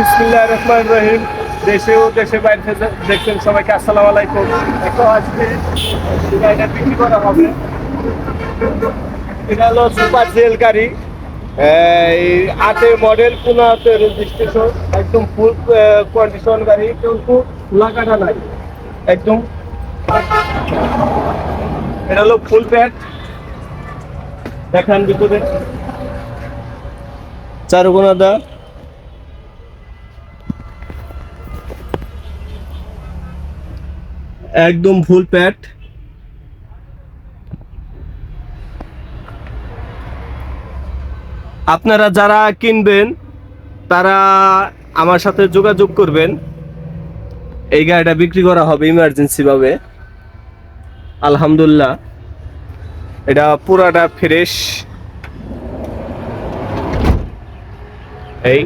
বিসমিল্লাহ রহমান রহিম। দেশে ও দেশে বাইরে দেখছেন সবাইকে আসসালামু আলাইকুম। এখন আজকে এই বিক্রি করা হবে। এটা হলো সুপার জেল গাড়ি। আটে মডেল পুনাতে রেজিস্ট্রেশন একদম ফুল কন্ডিশন গাড়ি। কিন্তু লাগাটা নাই। একদম। এটা হলো ফুল প্যাড দেখান বিপদে চারুকোনা দা একদম ফুল প্যাট। আপনারা যারা কিনবেন, তারা আমার সাথে যোগাযোগ করবেন। এই গাড়িটা বিক্রি করা হবে ইমার্জেন্সি ভাবে। আলহামদুলিল্লাহ। এটা পুরাটা ফ্রেশ এই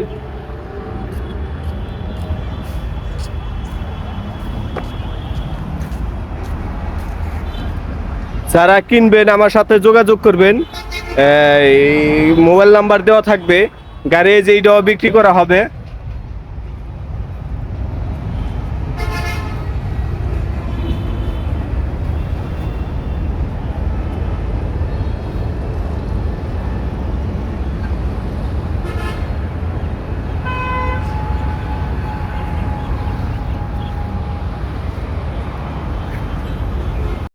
যারা কিনবেন, আমার সাথে যোগাযোগ করবেন। মোবাইল নাম্বার দেওয়া থাকবে। গাড়ি যেইটাও বিক্রি করা হবে।